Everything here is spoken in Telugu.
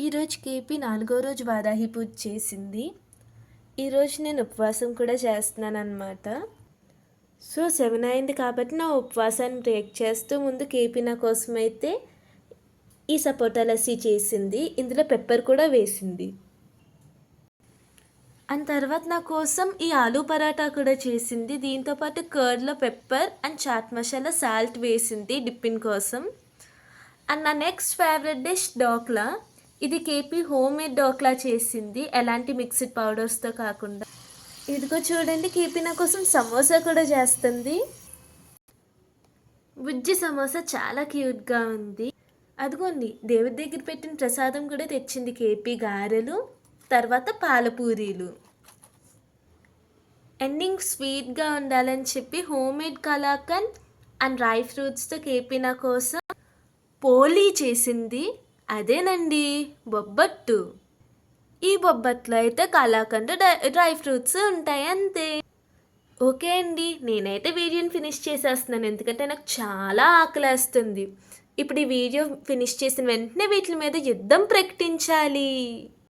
ఈరోజు కేపీ నాలుగో రోజు వారాహి పూజ చేసింది. ఈరోజు నేను ఉపవాసం కూడా చేస్తున్నాను అనమాట సో సెవెన్ అయింది కాబట్టి నా ఉపవాసాన్ని బ్రేక్ చేస్తూ ముందు కేపీ నా కోసం అయితే ఈ సపోటా లస్సీ చేసింది. ఇందులో పెప్పర్ కూడా వేసింది. అండ్ తర్వాత నా కోసం ఈ ఆలూ పరాటా కూడా చేసింది. దీంతోపాటు కర్డ్లో pepper and chaat masala salt వేసింది డిప్పిన్ కోసం. అండ్ నా నెక్స్ట్ ఫేవరెట్ డిష్ డోక్లా. ఇది కేపీ హోమ్ మేడ్ డోక్లా చేసింది. ఎలాంటి మిక్స్డ్ పౌడర్స్తో కాకుండా. ఇదిగో చూడండి కేపీ నా కోసం సమోసా కూడా చేస్తుంది. బుజ్జి సమోసా చాలా క్యూట్గా ఉంది. అదిగోండి దేవుడి దగ్గర పెట్టిన ప్రసాదం కూడా తెచ్చింది కేపీ గారెలు తర్వాత పాలపూరీలు. ఎండింగ్ స్వీట్గా ఉండాలని చెప్పి home made kalakand and dry ఫ్రూట్స్తో కేపీ నా కోసం పోలీ చేసింది. అదేనండి బొబ్బట్టు. ఈ బొబ్బట్లో అయితే కలాకండ్ డ్రై ఫ్రూట్స్ ఉంటాయి అంతే. ఓకే అండి నేనైతే వీడియోని ఫినిష్ చేసేస్తున్నాను. ఎందుకంటే నాకు చాలా ఆకలేస్తుంది. ఇప్పుడు ఈ వీడియో ఫినిష్ చేసిన వెంటనే వీటి మీద యుద్ధం ప్రకటించాలి.